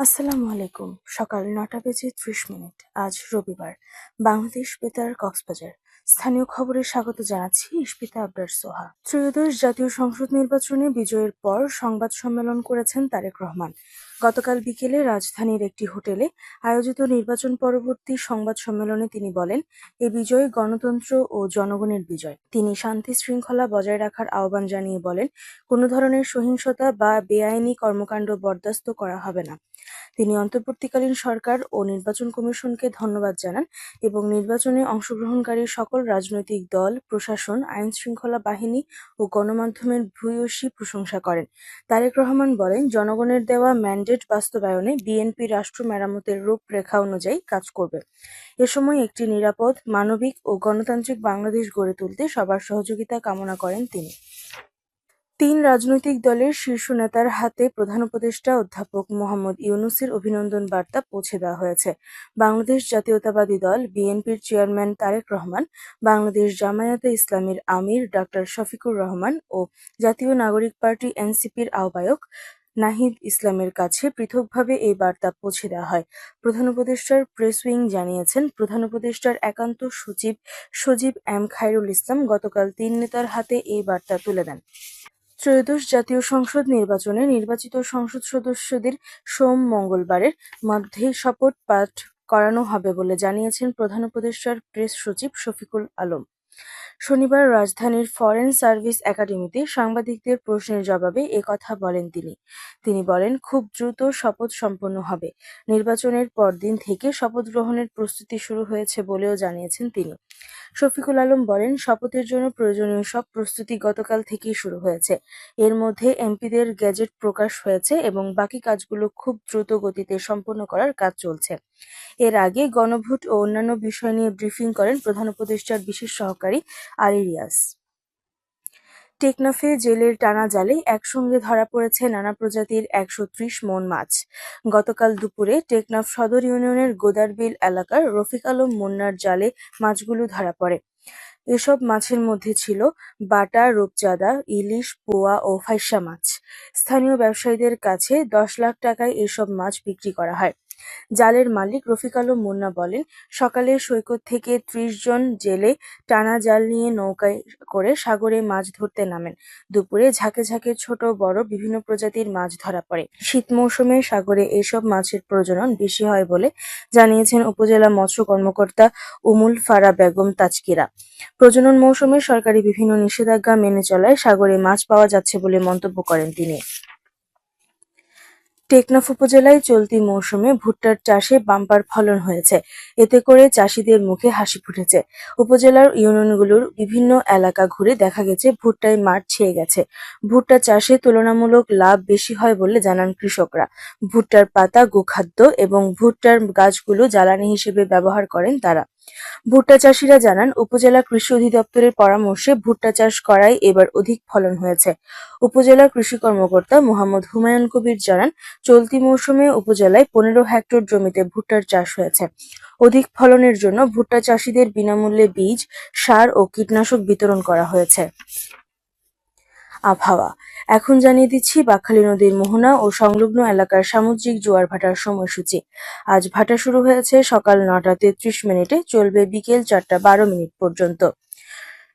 আসসালামু আলাইকুম। সকাল নটা বেজে ত্রিশ মিনিট। আজ রবিবার। বাংলাদেশ বেতার কক্সবাজার। স্থানীয় খবরে স্বাগত জানাচ্ছি ইস্পিতা আবরার সোহা। ত্রয়োদশ জাতীয় সংসদ নির্বাচনে বিজয়ের পর সংবাদ সম্মেলন করেছেন তারেক রহমান। গতকাল বিকেলে রাজধানীর একটি হোটেলে আয়োজিত নির্বাচন পরবর্তী সংবাদ সম্মেলনে তিনি বলেন, এ বিজয় গণতন্ত্র ও জনগণের বিজয়। তিনি শান্তি শৃঙ্খলা বজায় রাখার আহ্বান জানিয়ে বলেন, কোনো ধরনের সহিংসতা বা বেআইনি কর্মকাণ্ড বরদাস্ত করা হবে না। তিনি অন্তর্বর্তীকালীন সরকার ও নির্বাচন কমিশনকে ধন্যবাদ জানান এবং নির্বাচনে অংশগ্রহণকারী সকল রাজনৈতিক দল, প্রশাসন আইন শৃঙ্খলা বাহিনী ও গণমাধ্যমের ভূয়সী প্রশংসা করেন। তারেক রহমান বলেন, জনগণের দেওয়া ম্যান্ডেট বাস্তবায়নে বিএনপি রাষ্ট্র মেরামতের রূপরেখা অনুযায়ী কাজ করবে। এ সময় একটি নিরাপদ, মানবিক ও গণতান্ত্রিক বাংলাদেশ গড়ে তুলতে সবার সহযোগিতা কামনা করেন তিনি। তিন রাজনৈতিক দলের শীর্ষ নেতার হাতে প্রধান উপদেষ্টা অধ্যাপক মোহাম্মদ ইউনুসের অভিনন্দন বার্তা পৌঁছে দেওয়া হয়েছে। বাংলাদেশ জাতীয়তাবাদী দল, বিএনপির চেয়ারম্যান তারেক রহমান, বাংলাদেশ জামায়াতে ইসলামীর আমির ডাক্তার শফিকুর রহমান ও জাতীয় নাগরিক পার্টি এনসিপির আহ্বায়ক নাহিদ ইসলামের কাছে পৃথকভাবে এই বার্তা পৌঁছে দেওয়া হয়। প্রধান উপদেষ্টার প্রেস উইং জানিয়েছেন, প্রধান উপদেষ্টার একান্ত সচিব সজীব এম খায়রুল ইসলাম গতকাল তিন নেতার হাতে এই বার্তা তুলে দেন। ত্রয়োদশ জাতীয় সংসদ নির্বাচনে নির্বাচিত সংসদ সদস্যদের সোম মঙ্গলবারের মধ্যে শপথ পাঠ করানো হবে বলে জানিয়েছেন প্রধান উপদেষ্টার প্রেস সচিব শফিকুল আলম। শনিবার রাজধানীর ফরেন সার্ভিস একাডেমিতে সাংবাদিকদের প্রশ্নের জবাবে এ কথা বলেন তিনি। তিনি বলেন, খুব দ্রুত শপথ সম্পন্ন হবে। নির্বাচনের পরদিন থেকে শপথ গ্রহণের প্রস্তুতি শুরু হয়েছে বলেও জানিয়েছেন তিনি। শফিকুল আলম বলেন, শপথের জন্য প্রয়োজনীয় সব প্রস্তুতি গতকাল থেকেই শুরু হয়েছে। এর মধ্যে এমপিদের গ্যাজেট প্রকাশ হয়েছে এবং বাকি কাজগুলো খুব দ্রুত গতিতে সম্পন্ন করার কাজ চলছে। এর আগে গণভোট ও অন্যান্য বিষয় নিয়ে ব্রিফিং করেন প্রধান উপদেষ্টার বিশেষ সহকারী আলী রিয়াজ। টেকনাফে জেলের টানা জালে একসঙ্গে ধরা পড়েছে নানা প্রজাতির একশো ত্রিশ মন মাছ। গতকাল দুপুরে টেকনাফ সদর ইউনিয়নের গোদারবিল এলাকার রফিক আলম মুন্নার জালে মাছগুলো ধরা পড়ে। এসব মাছের মধ্যে ছিল বাটা, রূপচাঁদা, ইলিশ, পোয়া ও ফাইসা মাছ। স্থানীয় ব্যবসায়ীদের কাছে দশ লাখ টাকায় এসব মাছ বিক্রি করা হয়। জালের মালিক রফিক আলম মুন্না বলেন, সকালে সৈকত থেকে ত্রিশ জন জেলে টানা জাল নিয়ে নৌকায় করে সাগরে মাছ ধরতে নামেন। দুপুরে ঝাঁকে ঝাঁকে ছোট, বড় বিভিন্ন প্রজাতির মাছ ধরা পড়ে। শীত মৌসুমে সাগরে এসব মাছের প্রজনন বেশি হয় বলে জানিয়েছেন উপজেলা মৎস্য কর্মকর্তা উমুল ফারা বেগম তাজকিরা। প্রজনন মৌসুমে সরকারি বিভিন্ন নিষেধাজ্ঞা মেনে চলায় সাগরে মাছ পাওয়া যাচ্ছে বলে মন্তব্য করেন তিনি। টেকনাফ উপজেলায় চলতি মৌসুমে ভুট্টার চাষে বাম্পার ফলন হয়েছে। এতে করে চাষিদের মুখে হাসি ফুটেছে। উপজেলার ইউনিয়নগুলোর বিভিন্ন এলাকা ঘুরে দেখা গেছে, ভুট্টায় মাঠ ছেয়ে গেছে। ভুট্টা চাষে তুলনামূলক লাভ বেশি হয় বলে জানান কৃষকরা। ভুট্টার পাতা, গোখাদ্য এবং ভুট্টার গাছগুলো জ্বালানি হিসেবে ব্যবহার করেন তারা। ভুট্টা চাষিরা জানান, উপজেলা কৃষি অধিদপ্তরের পরামর্শে ভুট্টা চাষ করায় এবার অধিক ফলন হয়েছে। উপজেলা কৃষি কর্মকর্তা মোহাম্মদ হুমায়ুন কবির জানান, চলতি মৌসুমে উপজেলায় পনেরো হেক্টর জমিতে ভুট্টার চাষ হয়েছে। অধিক ফলনের জন্য ভুট্টা চাষিদের বিনামূল্যে বীজ, সার ও কীটনাশক বিতরণ করা হয়েছে। আবহাওয়া। এখন জানিয়ে দিচ্ছি, বাকখালী নদীর মোহনা ও সংলগ্ন এলাকার সামুদ্রিক জোয়ার ভাটার সময়সূচি। আজ ভাটা শুরু হয়েছে সকাল নটা তেত্রিশ মিনিটে, চলবে বিকেল চারটা বারো মিনিট পর্যন্ত।